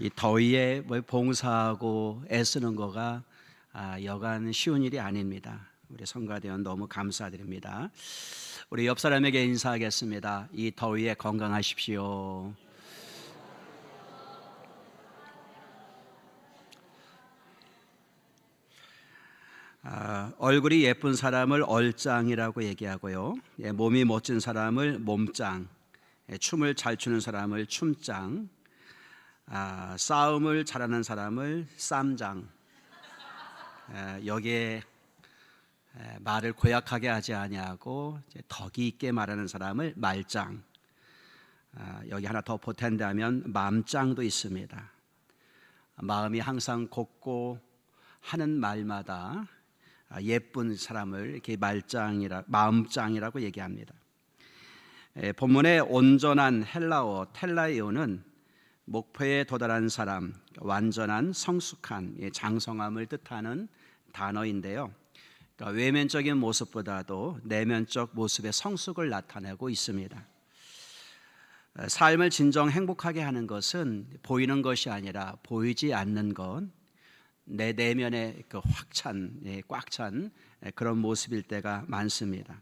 이 더위에 뭐 봉사하고 애쓰는 거가 아, 여간 쉬운 일이 아닙니다. 우리 성가대원 너무 감사드립니다. 우리 옆 사람에게 인사하겠습니다. 이 더위에 건강하십시오. 아, 얼굴이 예쁜 사람을 얼짱이라고 얘기하고요. 예, 몸이 멋진 사람을 몸짱, 예, 춤을 잘 추는 사람을 춤짱, 아, 싸움을 잘하는 사람을 쌈장. 에, 여기에 에, 말을 고약하게 하지 아니하고 덕이 있게 말하는 사람을 말장. 아, 여기 하나 더 보탠다면 맘짱도 있습니다. 마음이 항상 곱고 하는 말마다 아, 예쁜 사람을 이렇게 말짱이라 마음짱이라고 얘기합니다. 에, 본문의 온전한 헬라어 텔라이오는 목표에 도달한 사람, 완전한 성숙한 예, 장성함을 뜻하는 단어인데요. 그러니까 외면적인 모습보다도 내면적 모습의 성숙을 나타내고 있습니다. 어, 삶을 진정 행복하게 하는 것은 보이는 것이 아니라 보이지 않는 것, 내 내면의 그 확찬, 예, 꽉찬 그런 모습일 때가 많습니다.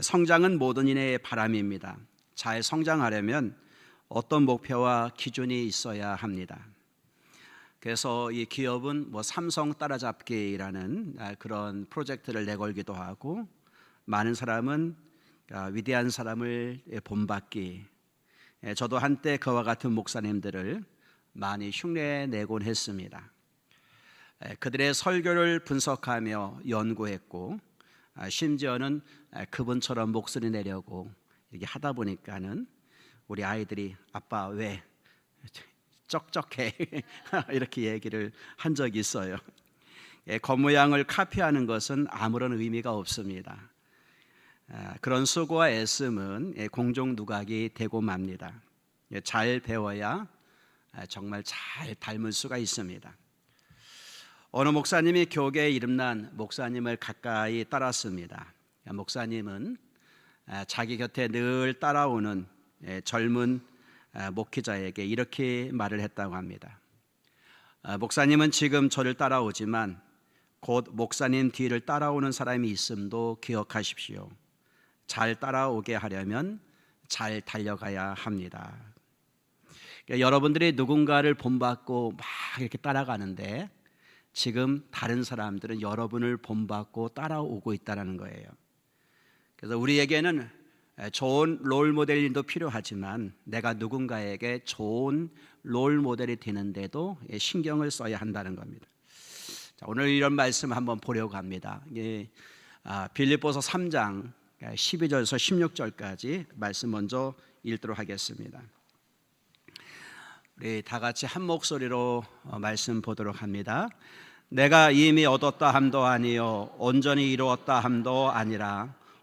성장은 모든 인의 바람입니다. 잘 성장하려면 어떤 목표와 기준이 있어야 합니다. 그래서 이 기업은 뭐 삼성 따라잡기라는 아, 그런 프로젝트를 내걸기도 하고 많은 사람은 아, 위대한 사람을 본받기. 예, 저도 한때 그와 같은 목사님들을 많이 흉내 내곤 했습니다. 예, 그들의 설교를 분석하며 연구했고 아, 심지어는 그분처럼 목소리 내려고 이렇게 하다 보니까는 우리 아이들이 아빠 왜 쩍쩍해 이렇게 얘기를 한 적이 있어요. 예, 겉모양을 카피하는 것은 아무런 의미가 없습니다. 아, 그런 수고와 애씀은 예, 공중 누각이 되고 맙니다. 예, 잘 배워야 아, 정말 잘 닮을 수가 있습니다. 어느 목사님이 교계에 이름난 목사님을 가까이 따랐습니다. 목사님은 아, 자기 곁에 늘 따라오는 예, 젊은 목회자에게 이렇게 말을 했다고 합니다. 목사님은 지금 저를 따라오지만 곧 목사님 뒤를 따라오는 사람이 있음도 기억하십시오. 잘 따라오게 하려면 잘 달려가야 합니다. 그러니까 여러분들이 누군가를 본받고 막 이렇게 따라가는데 지금 다른 사람들은 여러분을 본받고 따라오고 있다는 거예요. 그래서 우리에게는 좋은 롤 모델도 필요하지만 내가 누군가에게 좋은 롤 모델이 되는데도 신경을 써야 한다는 겁니다. 자, 오늘 이런 말씀 한번 보려고 합니다. 예, 아, 빌립보서 3장 12절에서 16절까지 말씀 먼저 읽도록 하겠습니다. 우리 다 같이 한 목소리로 어, 말씀 보도록 합니다. 내가 이미 얻었다 함도 아니요 온전히 이루었다 함도 아니라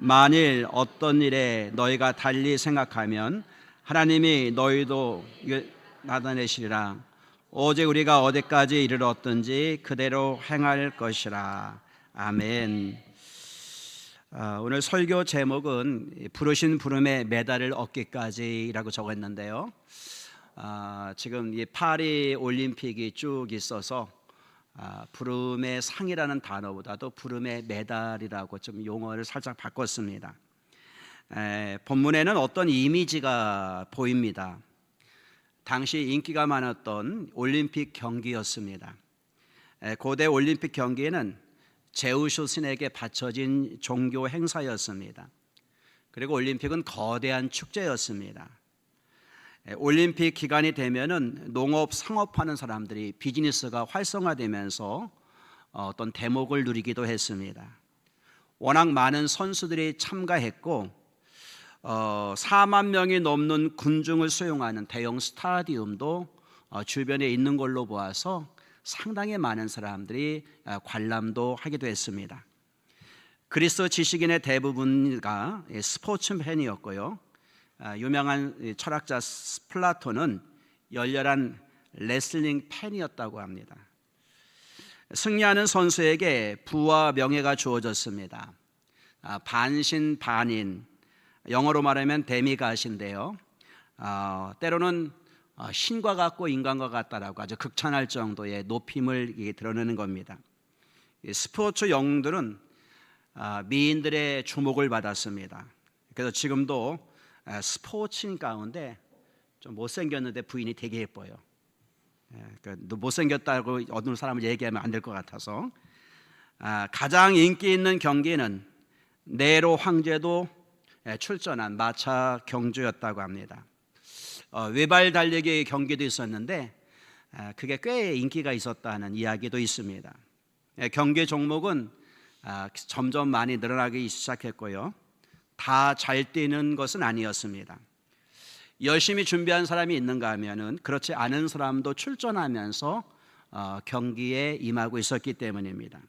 만일 어떤 일에 너희가 달리 생각하면 하나님이 너희도 나타내시리라. 오직 우리가 어디까지 이르렀든지 그대로 행할 것이라. 아멘. 아, 오늘 설교 제목은 부르신 부름에 메달을 얻기까지라고 적었는데요. 아, 지금 이 파리 올림픽이 쭉 있어서 아, 부름의 상이라는 단어보다도 부름의 메달이라고 좀 용어를 살짝 바꿨습니다. 에, 본문에는 어떤 이미지가 보입니다. 당시 인기가 많았던 올림픽 경기였습니다. 에, 고대 올림픽 경기에는 제우스 신에게 바쳐진 종교 행사였습니다. 그리고 올림픽은 거대한 축제였습니다. 올림픽 기간이 되면은 농업 상업하는 사람들이 비즈니스가 활성화되면서 어떤 대목을 누리기도 했습니다. 워낙 많은 선수들이 참가했고 어, 4만 명이 넘는 군중을 수용하는 대형 스타디움도 어, 주변에 있는 걸로 보아서 상당히 많은 사람들이 아, 관람도 하기도 했습니다. 그리스 지식인의 대부분가 예, 스포츠 팬이었고요. 아, 유명한 이 철학자 스- 플라톤은 열렬한 레슬링 팬이었다고 합니다. 승리하는 선수에게 부와 명예가 주어졌습니다. 아, 반신 반인 영어로 말하면 데미갓인데요. 아, 때로는 어, 신과 같고 인간과 같다라고 아주 극찬할 정도의 높임을 드러내는 겁니다. 이 스포츠 영웅들은 아, 미인들의 주목을 받았습니다. 그래서 지금도 아, 스포츠인 가운데 좀 못생겼는데 부인이 되게 예뻐요. 예, 그러니까 못생겼다고 어느 사람을 얘기하면 안 될 것 같아서 아, 가장 인기 있는 경기는 네로 황제도 예, 출전한 마차 경주였다고 합니다. 어, 외발 달리기 경기도 있었는데 아, 그게 꽤 인기가 있었다는 이야기도 있습니다. 예, 경기 종목은 아, 점점 많이 늘어나기 시작했고요. 다 잘 뛰는 것은 아니었습니다. 열심히 준비한 사람이 있는가 하면은 그렇지 않은 사람도 출전하면서 어, 경기에 임하고 있었기 때문입니다.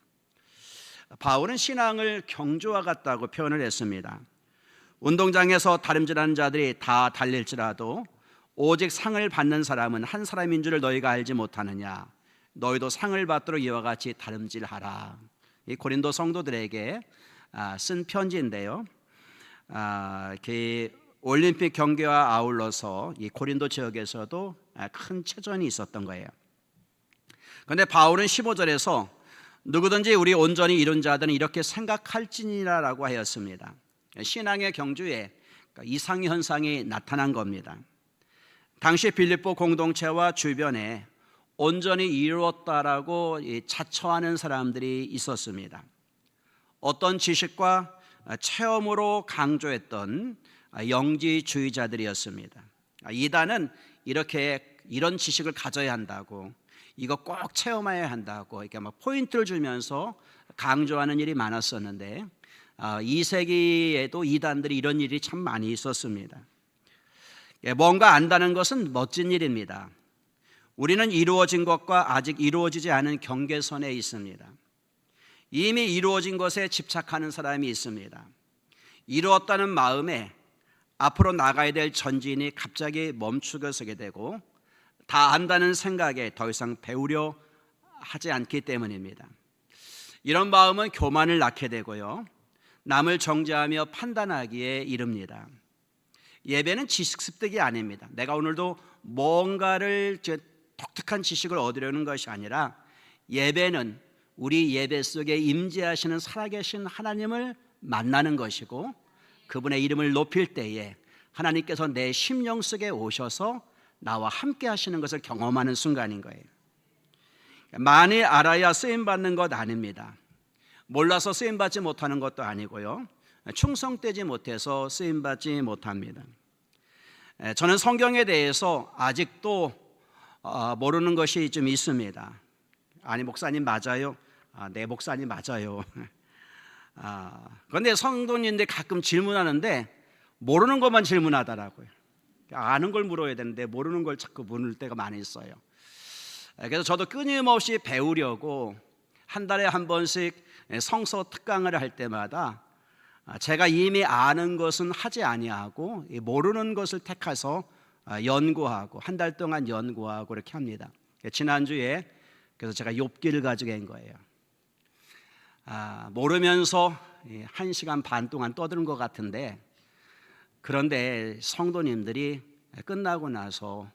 바울은 신앙을 경주와 같다고 표현을 했습니다. 운동장에서 다름질하는 자들이 다 달릴지라도 오직 상을 받는 사람은 한 사람인 줄을 너희가 알지 못하느냐 너희도 상을 받도록 이와 같이 다름질하라 이 고린도 성도들에게 아, 쓴 편지인데요 아, 그 올림픽 경기와 아울러서 이 고린도 지역에서도 아, 큰 체전이 있었던 거예요 그런데 바울은 15절에서 누구든지 우리 온전히 이룬 자들은 이렇게 생각할지니라라고 하였습니다. 신앙의 경주에 이상 현상이 나타난 겁니다. 당시 빌립보 공동체와 주변에 온전히 이루었다라고 이 자처하는 사람들이 있었습니다. 어떤 지식과 체험으로 강조했던 영지주의자들이었습니다. 이단은 이렇게 이런 지식을 가져야 한다고 이거 꼭 체험해야 한다고 이렇게 막 포인트를 주면서 강조하는 일이 많았었는데 아, 이 세기에도 이단들이 이런 일이 참 많이 있었습니다. 예, 뭔가 안다는 것은 멋진 일입니다. 우리는 이루어진 것과 아직 이루어지지 않은 경계선에 있습니다. 이미 이루어진 것에 집착하는 사람이 있습니다. 이루었다는 마음에 앞으로 나가야 될 전진이 갑자기 멈추게 서게 되고 다 안다는 생각에 더 이상 배우려 하지 않기 때문입니다. 이런 마음은 교만을 낳게 되고요. 남을 정죄하며 판단하기에 이릅니다. 예배는 지식 습득이 아닙니다. 내가 오늘도 뭔가를 저 독특한 지식을 얻으려는 것이 아니라 예배는 우리 예배 속에 임재하시는 살아계신 하나님을 만나는 것이고 그분의 이름을 높일 때에 하나님께서 내 심령 속에 오셔서 나와 함께 하시는 것을 경험하는 순간인 거예요. 많이 알아야 쓰임 받는 것 아닙니다. 몰라서 쓰임 받지 못하는 것도 아니고요. 충성되지 못해서 쓰임 받지 못합니다. 에, 저는 성경에 대해서 아직도 어, 모르는 것이 좀 있습니다. 아니 목사님 맞아요. 아, 네 목사님 맞아요. 아, 그런데 성도님들 가끔 질문하는데 모르는 것만 질문하더라고요. 아는 걸 물어야 되는데 모르는 걸 자꾸 물을 때가 많이 있어요. 그래서 저도 끊임없이 배우려고 한 달에 한 번씩 성서 특강을 할 때마다 제가 이미 아는 것은 하지 아니하고 모르는 것을 택해서 연구하고 한 달 동안 연구하고 이렇게 합니다. 지난주에 그래서 제가 욥기를 가지고 한 거예요. 아, 모르면서 한 시간 반 동안 떠드는 것 같은데 그런데 성도님들이 끝나고 나서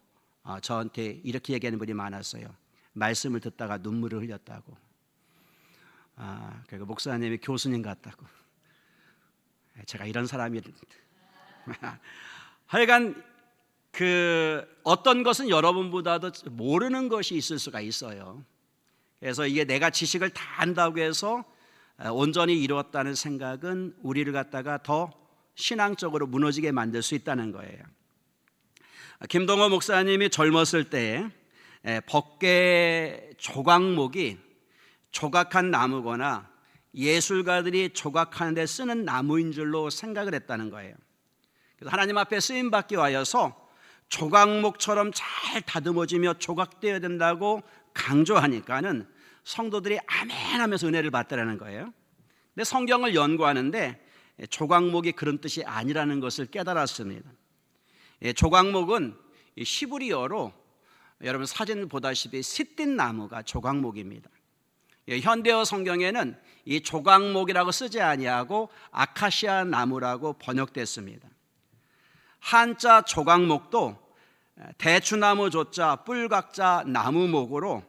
어, 저한테 이렇게 얘기하는 분이 많았어요. 말씀을 듣다가 눈물을 흘렸다고. 아, 그리고 목사님이 교수님 같다고. 제가 이런 사람이 하여간 그 어떤 것은 여러분보다도 모르는 것이 있을 수가 있어요. 그래서 이게 내가 지식을 다 안다고 해서 온전히 이루었다는 생각은 우리를 갖다가 더 신앙적으로 무너지게 만들 수 있다는 거예요. 김동호 목사님이 젊었을 때 법계 조각목이 조각한 나무거나 예술가들이 조각하는 데 쓰는 나무인 줄로 생각을 했다는 거예요. 그래서 하나님 앞에 쓰임 받기 위하여서 조각목처럼 잘 다듬어지며 조각되어야 된다고 강조하니까는 성도들이 아멘 하면서 은혜를 받더라는 거예요. 근데 성경을 연구하는데 조각목이 그런 뜻이 아니라는 것을 깨달았습니다. 예, 조각목은 히브리어로 여러분 사진 보다시피 시띤 나무가 조각목입니다. 예, 현대어 성경에는 이 조각목이라고 쓰지 아니하고 아카시아 나무라고 번역됐습니다. 한자 조각목도 대추나무 조자 뿔각자 나무목으로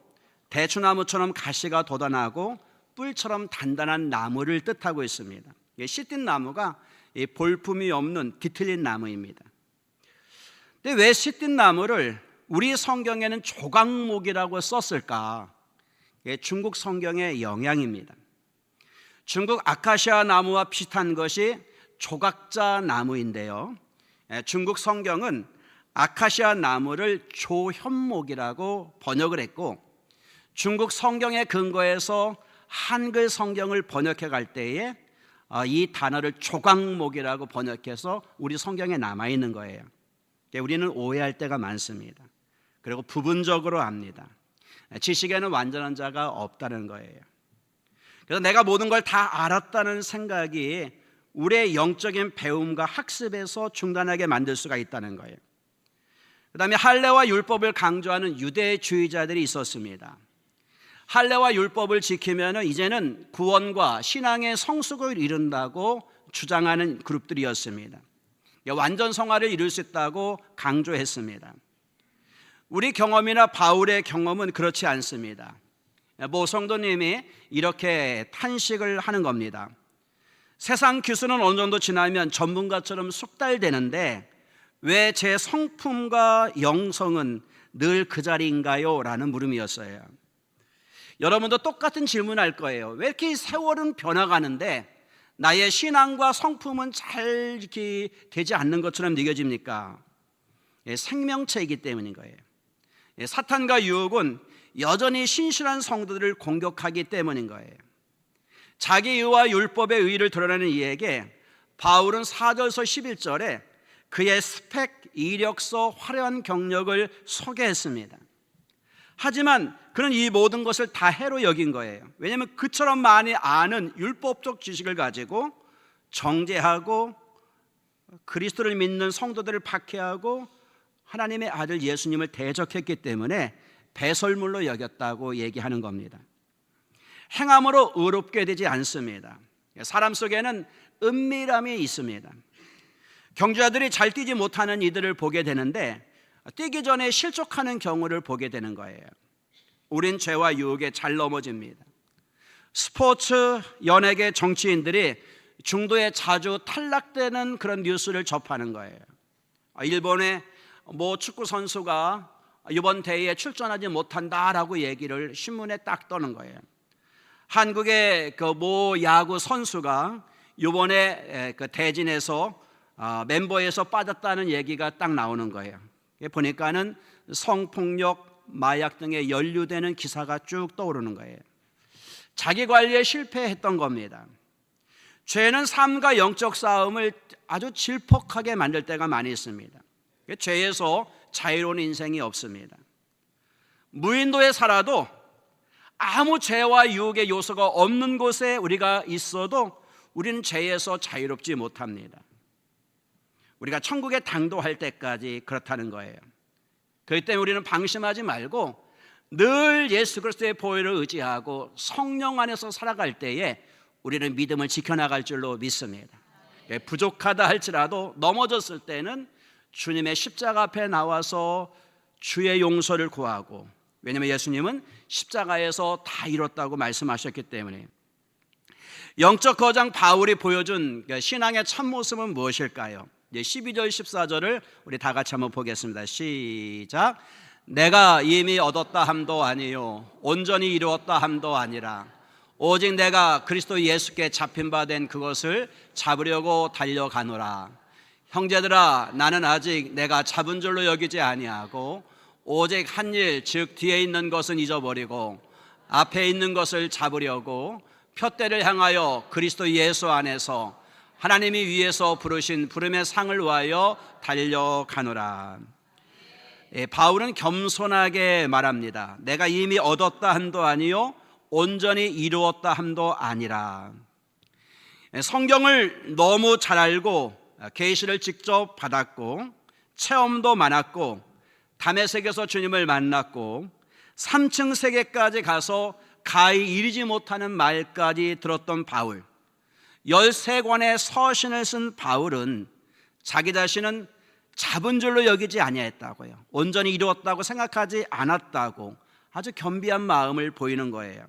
대추나무처럼 가시가 돋아나고 뿔처럼 단단한 나무를 뜻하고 있습니다. 시띤 나무가 볼품이 없는 뒤틀린 나무입니다. 근데 왜 시띤 나무를 우리 성경에는 조각목이라고 썼을까? 중국 성경의 영향입니다. 중국 아카시아 나무와 비슷한 것이 조각자 나무인데요. 중국 성경은 아카시아 나무를 조현목이라고 번역을 했고 중국 성경의 근거에서 한글 성경을 번역해 갈 때에 이 단어를 조각목이라고 번역해서 우리 성경에 남아 있는 거예요. 우리는 오해할 때가 많습니다. 그리고 부분적으로 압니다. 지식에는 완전한 자가 없다는 거예요. 그래서 내가 모든 걸 다 알았다는 생각이 우리의 영적인 배움과 학습에서 중단하게 만들 수가 있다는 거예요. 그 다음에 할례와 율법을 강조하는 유대주의자들이 있었습니다. 할례와 율법을 지키면 이제는 구원과 신앙의 성숙을 이룬다고 주장하는 그룹들이었습니다. 완전 성화를 이룰 수 있다고 강조했습니다. 우리 경험이나 바울의 경험은 그렇지 않습니다. 모 성도님이 이렇게 탄식을 하는 겁니다. 세상 기술은 어느 정도 지나면 전문가처럼 숙달되는데 왜 제 성품과 영성은 늘 그 자리인가요? 라는 물음이었어요. 여러분도 똑같은 질문할 거예요. 왜 이렇게 세월은 변화가는데 나의 신앙과 성품은 잘 이렇게 되지 않는 것처럼 느껴집니까? 예, 생명체이기 때문인 거예요. 예, 사탄과 유혹은 여전히 신실한 성도들을 공격하기 때문인 거예요. 자기 의와 율법의 의를 드러내는 이에게 바울은 4절서 11절에 그의 스펙, 이력서, 화려한 경력을 소개했습니다. 하지만 그는 이 모든 것을 다 해로 여긴 거예요. 왜냐하면 그처럼 많이 아는 율법적 지식을 가지고 정죄하고 그리스도를 믿는 성도들을 박해하고 하나님의 아들 예수님을 대적했기 때문에 배설물로 여겼다고 얘기하는 겁니다. 행함으로 의롭게 되지 않습니다. 사람 속에는 은밀함이 있습니다. 경주자들이 잘 뛰지 못하는 이들을 보게 되는데 뛰기 전에 실족하는 경우를 보게 되는 거예요. 우린 죄와 유혹에 잘 넘어집니다. 스포츠, 연예계, 정치인들이 중도에 자주 탈락되는 그런 뉴스를 접하는 거예요. 일본의 모 축구 선수가 이번 대회에 출전하지 못한다라고 얘기를 신문에 딱 떠는 거예요. 한국의 그 모 야구 선수가 이번에 그 대진에서 아, 멤버에서 빠졌다는 얘기가 딱 나오는 거예요. 보니까는 성폭력, 마약 등에 연루되는 기사가 쭉 떠오르는 거예요. 자기 관리에 실패했던 겁니다. 죄는 삶과 영적 싸움을 아주 질퍽하게 만들 때가 많이 있습니다. 죄에서 자유로운 인생이 없습니다. 무인도에 살아도 아무 죄와 유혹의 요소가 없는 곳에 우리가 있어도 우리는 죄에서 자유롭지 못합니다. 우리가 천국에 당도할 때까지 그렇다는 거예요. 그렇기 때문에 우리는 방심하지 말고 늘 예수 그리스도의 보혈을 의지하고 성령 안에서 살아갈 때에 우리는 믿음을 지켜나갈 줄로 믿습니다. 예, 부족하다 할지라도 넘어졌을 때는 주님의 십자가 앞에 나와서 주의 용서를 구하고 왜냐하면 예수님은 십자가에서 다 이뤘다고 말씀하셨기 때문에 영적 거장 바울이 보여준 그 신앙의 참 모습은 무엇일까요? 12절 14절을 우리 다 같이 한번 보겠습니다. 시작. 내가 이미 얻었다 함도 아니요 온전히 이루었다 함도 아니라 오직 내가 그리스도 예수께 잡힌 바 된 그것을 잡으려고 달려가노라. 형제들아 나는 아직 내가 잡은 줄로 여기지 아니하고 오직 한 일 즉 뒤에 있는 것은 잊어버리고 앞에 있는 것을 잡으려고 표대를 향하여 그리스도 예수 안에서 하나님이 위에서 부르신 부름의 상을 위하여 달려가노라. 예, 바울은 겸손하게 말합니다. 내가 이미 얻었다 한도 아니요 온전히 이루었다 함도 아니라. 예, 성경을 너무 잘 알고 계시를 직접 받았고 체험도 많았고 담의 세계에서 주님을 만났고 3층 세계까지 가서 가히 이르지 못하는 말까지 들었던 바울 13권의 서신을 쓴 바울은 자기 자신은 잡은 줄로 여기지 아니했다고요. 온전히 이루었다고 생각하지 않았다고 아주 겸비한 마음을 보이는 거예요.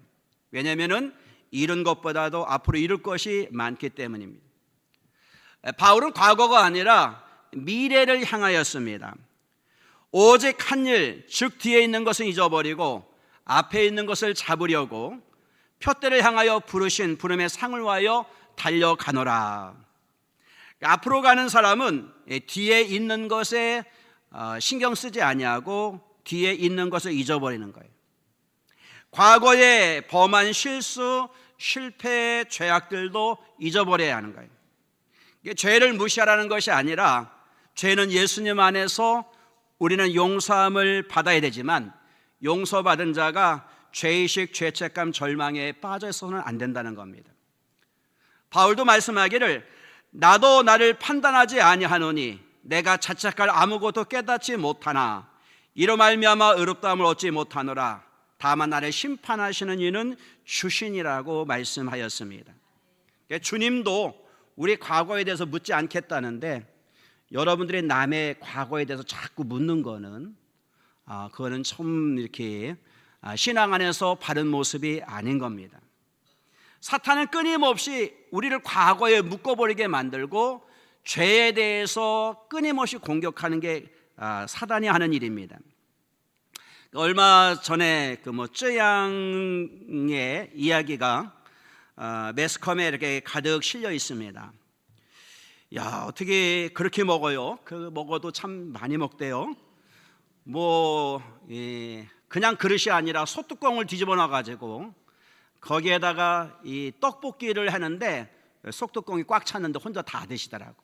왜냐하면은 이룬 것보다도 앞으로 이룰 것이 많기 때문입니다. 바울은 과거가 아니라 미래를 향하였습니다. 오직 한 일, 즉 뒤에 있는 것은 잊어버리고 앞에 있는 것을 잡으려고 표대를 향하여 부르신 부름의 상을 와여 달려가노라. 앞으로 가는 사람은 뒤에 있는 것에 어, 신경 쓰지 아니하고 뒤에 있는 것을 잊어버리는 거예요. 과거에 범한 실수, 실패, 죄악들도 잊어버려야 하는 거예요. 죄를 무시하라는 것이 아니라 죄는 예수님 안에서 우리는 용서함을 받아야 되지만 용서받은 자가 죄의식, 죄책감, 절망에 빠져 있어서는 안 된다는 겁니다. 바울도 말씀하기를 나도 나를 판단하지 아니하노니 내가 자책할 아무것도 깨닫지 못하나 이로 말미암아 의롭다함을 얻지 못하노라 다만 나를 심판하시는 이는 주신이라고 말씀하였습니다. 그러니까 주님도 우리 과거에 대해서 묻지 않겠다는데 여러분들이 남의 과거에 대해서 자꾸 묻는 거는 아, 그거는 좀 이렇게 아, 신앙 안에서 바른 모습이 아닌 겁니다. 사탄은 끊임없이 우리를 과거에 묶어버리게 만들고 죄에 대해서 끊임없이 공격하는 게 아, 사단이 하는 일입니다. 얼마 전에 그뭐 쯔양의 이야기가 아, 매스컴에 이렇게 가득 실려 있습니다. 야 어떻게 그렇게 먹어요? 그 먹어도 참 많이 먹대요. 뭐 예, 그냥 그릇이 아니라 소뚜껑을 뒤집어 놔 가지고 거기에다가 이 떡볶이를 하는데 속뚜껑이 꽉 찼는데 혼자 다 드시더라고.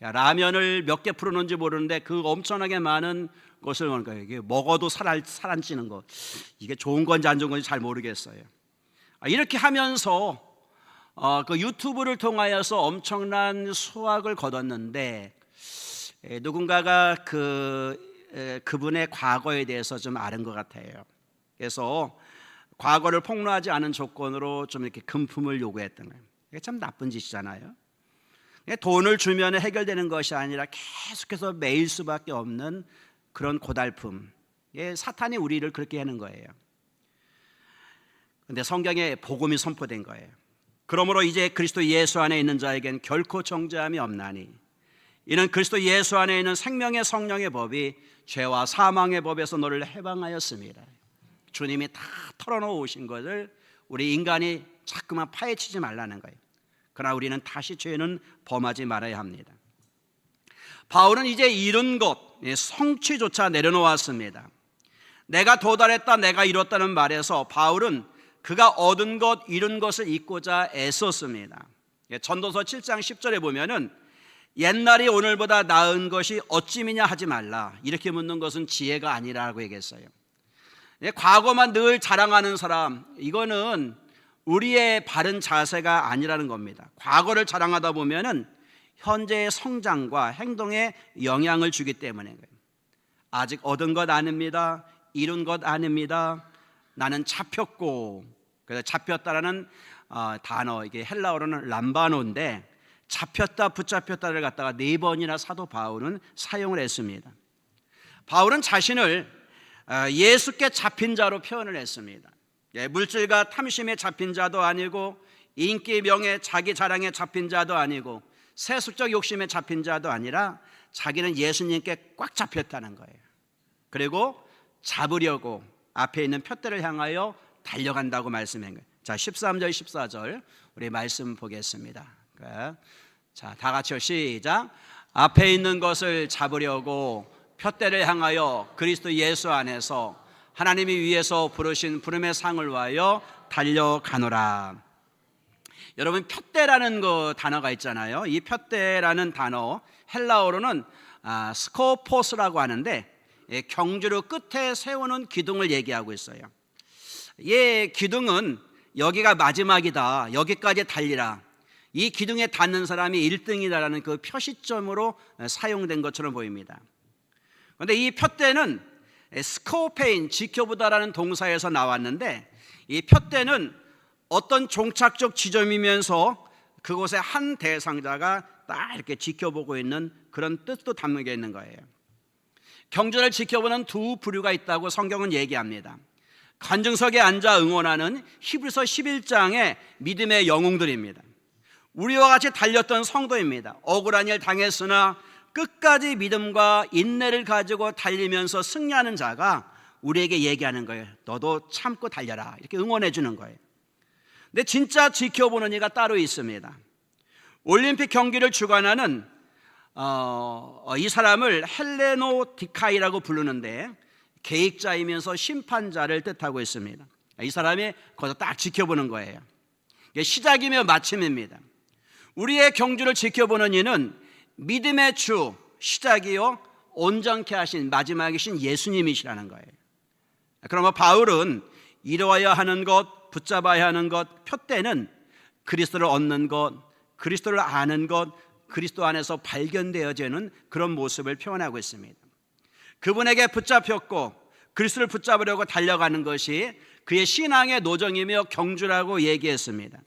라면을 몇 개 풀어놓은지 모르는데 그 엄청나게 많은 것을 먹는 거예요. 이게 먹어도 살, 살안 찌는 거. 이게 좋은 건지 안 좋은 건지 잘 모르겠어요. 아, 이렇게 하면서 어, 그 유튜브를 통하여서 엄청난 수확을 거뒀는데 에, 누군가가 그 에, 그분의 과거에 대해서 좀 아는 것 같아요. 그래서 과거를 폭로하지 않은 조건으로 좀 이렇게 금품을 요구했던 거예요. 이게 참 나쁜 짓이잖아요. 돈을 주면 해결되는 것이 아니라 계속해서 매일 수밖에 없는 그런 고달픔. 예, 사탄이 우리를 그렇게 하는 거예요. 근데 성경에 복음이 선포된 거예요. 그러므로 이제 그리스도 예수 안에 있는 자에겐 결코 정죄함이 없나니 이는 그리스도 예수 안에 있는 생명의 성령의 법이 죄와 사망의 법에서 너를 해방하였습니다. 주님이 다 털어놓으신 것을 우리 인간이 자꾸만 파헤치지 말라는 거예요. 그러나 우리는 다시 죄는 범하지 말아야 합니다. 바울은 이제 이룬 것, 성취조차 내려놓았습니다. 내가 도달했다, 내가 이뤘다는 말에서 바울은 그가 얻은 것, 이룬 것을 잊고자 애썼습니다. 전도서 7장 10절에 보면은 옛날이 오늘보다 나은 것이 어찌미냐 하지 말라. 이렇게 묻는 것은 지혜가 아니라고 얘기했어요. 과거만 늘 자랑하는 사람, 이거는 우리의 바른 자세가 아니라는 겁니다. 과거를 자랑하다 보면은 현재의 성장과 행동에 영향을 주기 때문에 아직 얻은 것 아닙니다. 이룬 것 아닙니다. 나는 잡혔고 그래서 잡혔다라는 어, 단어 이게 헬라어로는 람바노인데 잡혔다 붙잡혔다를 갖다가 네 번이나 사도 바울은 사용을 했습니다. 바울은 자신을 어, 예수께 잡힌 자로 표현을 했습니다. 예, 물질과 탐심에 잡힌 자도 아니고 인기 명예 자기 자랑에 잡힌 자도 아니고 세속적 욕심에 잡힌 자도 아니라 자기는 예수님께 꽉 잡혔다는 거예요. 그리고 잡으려고 앞에 있는 표대를 향하여 달려간다고 말씀한 거예요. 자, 13절 14절 우리 말씀 보겠습니다. 자, 다 같이요. 시작. 앞에 있는 것을 잡으려고 표대를 향하여 그리스도 예수 안에서 하나님이 위에서 부르신 부름의 상을 와여 달려가노라. 여러분 표대라는 그 단어가 있잖아요. 이 표대라는 단어 헬라어로는 아, 스코포스라고 하는데 예, 경주로 끝에 세우는 기둥을 얘기하고 있어요. 예, 기둥은 여기가 마지막이다. 여기까지 달리라. 이 기둥에 닿는 사람이 1등이다라는 그 표시점으로 사용된 것처럼 보입니다. 그런데 이 표대는 스코페인 지켜보다라는 동사에서 나왔는데 이 표대는 어떤 종착적 지점이면서 그곳에 한 대상자가 딱 이렇게 지켜보고 있는 그런 뜻도 담겨 있는 거예요. 경주를 지켜보는 두 부류가 있다고 성경은 얘기합니다. 관중석에 앉아 응원하는 히브리서 11장의 믿음의 영웅들입니다. 우리와 같이 달렸던 성도입니다. 억울한 일 당했으나 끝까지 믿음과 인내를 가지고 달리면서 승리하는 자가 우리에게 얘기하는 거예요. 너도 참고 달려라. 이렇게 응원해 주는 거예요. 근데 진짜 지켜보는 이가 따로 있습니다. 올림픽 경기를 주관하는 어, 이 사람을 헬레노 디카이라고 부르는데 계획자이면서 심판자를 뜻하고 있습니다. 이 사람이 거기서 딱 지켜보는 거예요. 시작이며 마침입니다. 우리의 경주를 지켜보는 이는 믿음의 주 시작이요 온전케 하신 마지막이신 예수님이시라는 거예요. 그러면 바울은 이루어야 하는 것, 붙잡아야 하는 것, 표대는 그리스도를 얻는 것, 그리스도를 아는 것, 그리스도 안에서 발견되어지는 그런 모습을 표현하고 있습니다. 그분에게 붙잡혔고 그리스도를 붙잡으려고 달려가는 것이 그의 신앙의 노정이며 경주라고 얘기했습니다.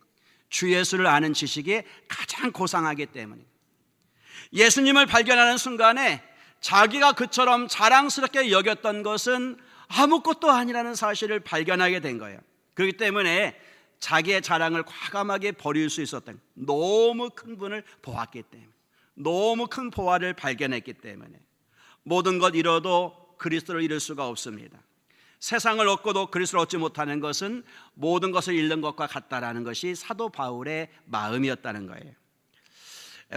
주 예수를 아는 지식이 가장 고상하기 때문에 예수님을 발견하는 순간에 자기가 그처럼 자랑스럽게 여겼던 것은 아무것도 아니라는 사실을 발견하게 된 거예요. 그렇기 때문에 자기의 자랑을 과감하게 버릴 수 있었던 너무 큰 분을 보았기 때문에 너무 큰 보화를 발견했기 때문에 모든 것 잃어도 그리스도를 잃을 수가 없습니다. 세상을 얻고도 그리스도를 얻지 못하는 것은 모든 것을 잃는 것과 같다라는 것이 사도 바울의 마음이었다는 거예요.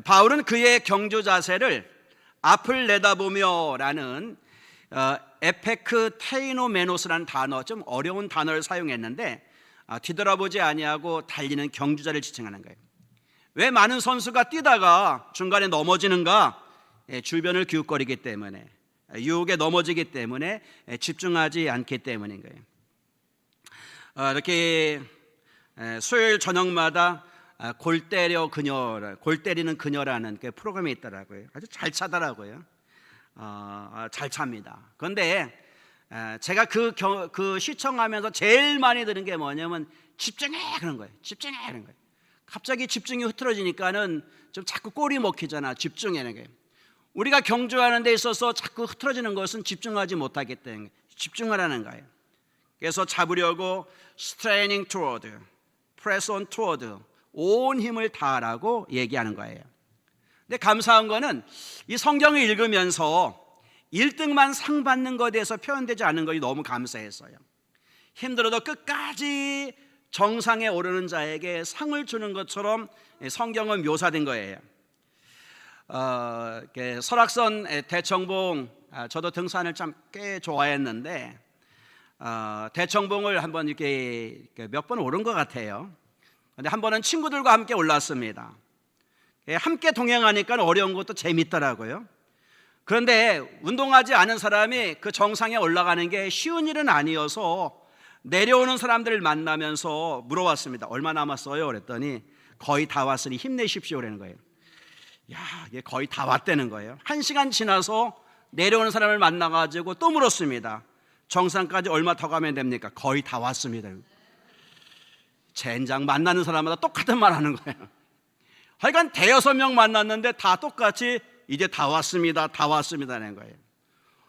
바울은 그의 경주 자세를 앞을 내다보며라는 어, 에페크 테이노메노스라는 단어 좀 어려운 단어를 사용했는데 아, 뒤돌아보지 아니하고 달리는 경주자를 지칭하는 거예요. 왜 많은 선수가 뛰다가 중간에 넘어지는가? 예, 주변을 기웃거리기 때문에 유혹에 넘어지기 때문에 예, 집중하지 않기 때문인 거예요. 어, 이렇게 예, 수요일 저녁마다 아, 골 때려 그녀, 골 때리는 그녀라는 그 프로그램이 있더라고요. 아주 잘 차더라고요. 어, 아, 잘 찹니다. 그런데 에, 제가 그, 겨, 그 시청하면서 제일 많이 들은 게 뭐냐면 집중해 그런 거예요. 집중해 그런 거예요. 갑자기 집중이 흐트러지니까는 좀 자꾸 꼬리 먹히잖아. 집중하는 게. 우리가 경주하는 데 있어서 자꾸 흐트러지는 것은 집중하지 못하기 때문에 집중하라는 거예요. 그래서 잡으려고 straining toward, press on toward 온 힘을 다하라고 얘기하는 거예요. 근데 감사한 거는 이 성경을 읽으면서 1등만 상 받는 것에 대해서 표현되지 않은 것이 너무 감사했어요. 힘들어도 끝까지 정상에 오르는 자에게 상을 주는 것처럼 성경은 묘사된 거예요. 어, 설악산 대청봉 아, 저도 등산을 참 꽤 좋아했는데 어, 대청봉을 한번 이렇게 몇 번 오른 것 같아요. 근데 한 번은 친구들과 함께 올랐습니다. 예, 함께 동행하니까 어려운 것도 재밌더라고요. 그런데 운동하지 않은 사람이 그 정상에 올라가는 게 쉬운 일은 아니어서 내려오는 사람들을 만나면서 물어봤습니다. 얼마 남았어요? 그랬더니 거의 다 왔으니 힘내십시오. 그러는 거예요. 야, 이게 거의 다 왔다는 거예요. 한 시간 지나서 내려오는 사람을 만나가지고 또 물었습니다. 정상까지 얼마 더 가면 됩니까? 거의 다 왔습니다. 젠장 만나는 사람마다 똑같은 말 하는 거예요. 하여간 대여섯 명 만났는데 다 똑같이 이제 다 왔습니다. 다 왔습니다라는 거예요.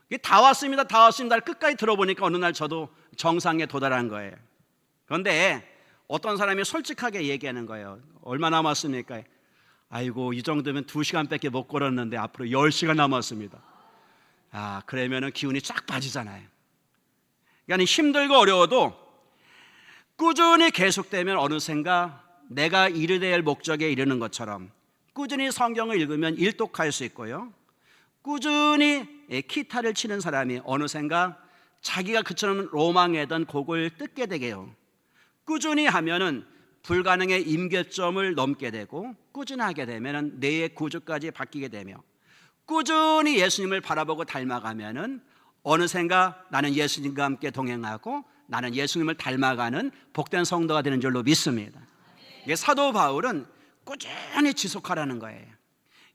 이게 다 왔습니다. 다 왔습니다를 끝까지 들어보니까 어느 날 저도 정상에 도달한 거예요. 그런데 어떤 사람이 솔직하게 얘기하는 거예요. 얼마 남았습니까? 아이고 이 정도면 두 시간밖에 못 걸었는데 앞으로 열 시간 남았습니다. 아 그러면은 기운이 쫙 빠지잖아요. 그러니까 힘들고 어려워도 꾸준히 계속되면 어느샌가 내가 이르게 될 목적에 이르는 것처럼 꾸준히 성경을 읽으면 일독할 수 있고요. 꾸준히 기타를 치는 사람이 어느샌가 자기가 그처럼 로망했던 곡을 뜯게 되게요. 꾸준히 하면은 불가능의 임계점을 넘게 되고 꾸준하게 되면은 내 구주까지 바뀌게 되며 꾸준히 예수님을 바라보고 닮아가면은 어느샌가 나는 예수님과 함께 동행하고 나는 예수님을 닮아가는 복된 성도가 되는 줄로 믿습니다. 이게 사도 바울은 꾸준히 지속하라는 거예요.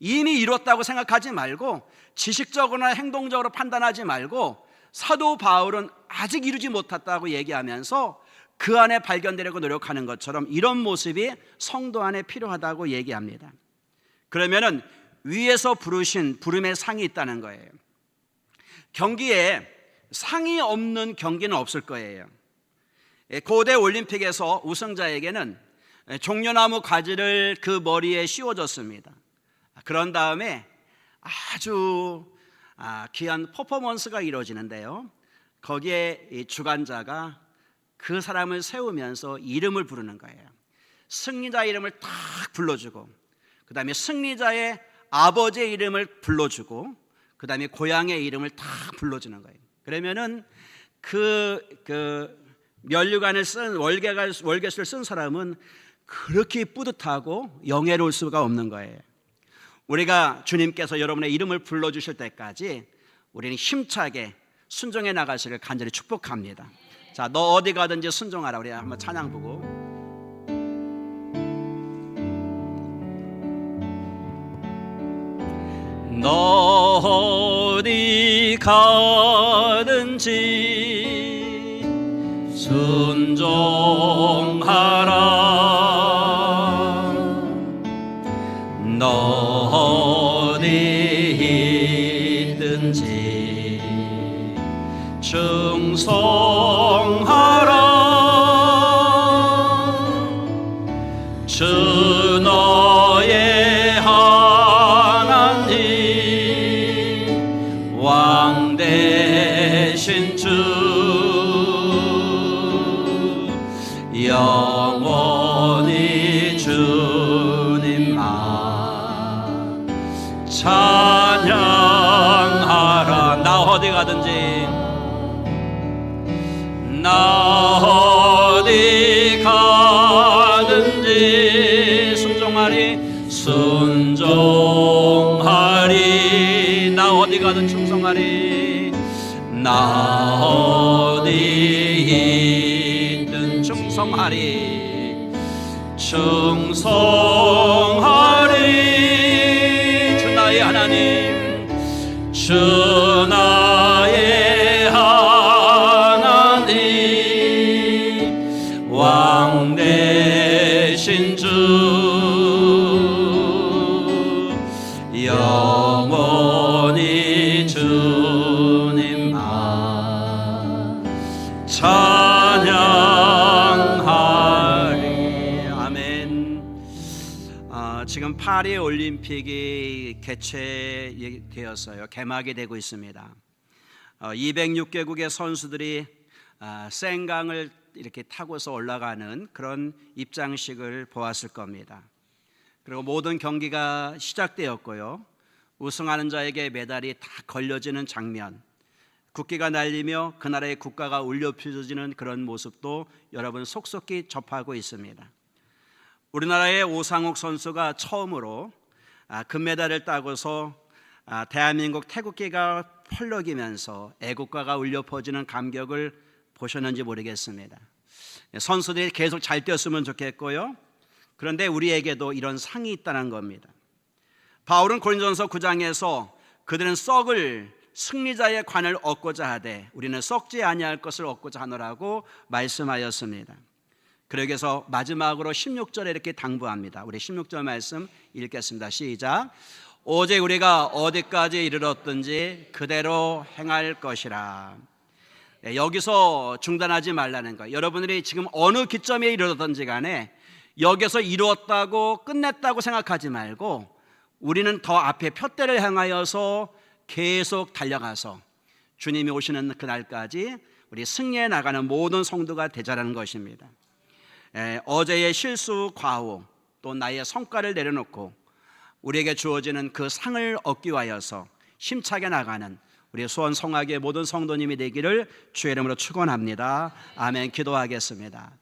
이미 이뤘다고 생각하지 말고 지식적으로나 행동적으로 판단하지 말고 사도 바울은 아직 이루지 못했다고 얘기하면서 그 안에 발견되려고 노력하는 것처럼 이런 모습이 성도 안에 필요하다고 얘기합니다. 그러면은 위에서 부르신 부름의 상이 있다는 거예요. 경기에 상이 없는 경기는 없을 거예요. 예, 고대 올림픽에서 우승자에게는 종려나무 가지를 그 머리에 씌워줬습니다. 그런 다음에 아주 아, 귀한 퍼포먼스가 이루어지는데요. 거기에 이 주관자가 그 사람을 세우면서 이름을 부르는 거예요. 승리자 이름을 딱 불러주고, 그 다음에 승리자의 아버지의 이름을 불러주고, 그 다음에 고향의 이름을 딱 불러주는 거예요. 그러면은 그, 그 면류관을 쓴 월계가, 월계수를 쓴 사람은 그렇게 뿌듯하고 영예로울 수가 없는 거예요. 우리가 주님께서 여러분의 이름을 불러주실 때까지 우리는 힘차게 순종해 나가시를 간절히 축복합니다. 자, 너 어디 가든지 순종하라. 우리 한번 찬양 보고. 너 어디 가든지 순종하라. 너 어디 있든지 충성 가든지. 나 어디 가든지 순종하리 순종하리. 나 어디 가든 충성하리. 나 어디 있든 충성하리. 충성 파리 올림픽이 개최되었어요. 개막이 되고 있습니다. 어, 206개국의 선수들이 아, 생강을 이렇게 타고서 올라가는 그런 입장식을 보았을 겁니다. 그리고 모든 경기가 시작되었고요. 우승하는 자에게 메달이 다 걸려지는 장면, 국기가 날리며 그 나라의 국가가 울려 펴지는 그런 모습도 여러분 속속히 접하고 있습니다. 우리나라의 오상욱 선수가 처음으로 아, 금메달을 따고서 아, 대한민국 태국기가 펄럭이면서 애국가가 울려 퍼지는 감격을 보셨는지 모르겠습니다. 선수들이 계속 잘 뛰었으면 좋겠고요. 그런데 우리에게도 이런 상이 있다는 겁니다. 바울은 고린도전서 9장에서 그들은 썩을 승리자의 관을 얻고자 하되 우리는 썩지 아니할 것을 얻고자 하노라고 말씀하였습니다. 그러기서 마지막으로 16절에 이렇게 당부합니다. 우리 16절 말씀 읽겠습니다. 시작. 오직 우리가 어디까지 이르렀든지 그대로 행할 것이라. 네, 여기서 중단하지 말라는 거예요. 여러분들이 지금 어느 기점에 이르렀든지 간에 여기서 이루었다고 끝냈다고 생각하지 말고 우리는 더 앞에 표대를 향하여서 계속 달려가서 주님이 오시는 그날까지 우리 승리해 나가는 모든 성도가 되자라는 것입니다. 에, 어제의 실수 과오 또 나의 성과를 내려놓고 우리에게 주어지는 그 상을 얻기 위하여서 힘차게 나가는 우리 수원 성악의 모든 성도님이 되기를 주의 이름으로 축원합니다. 아멘. 기도하겠습니다.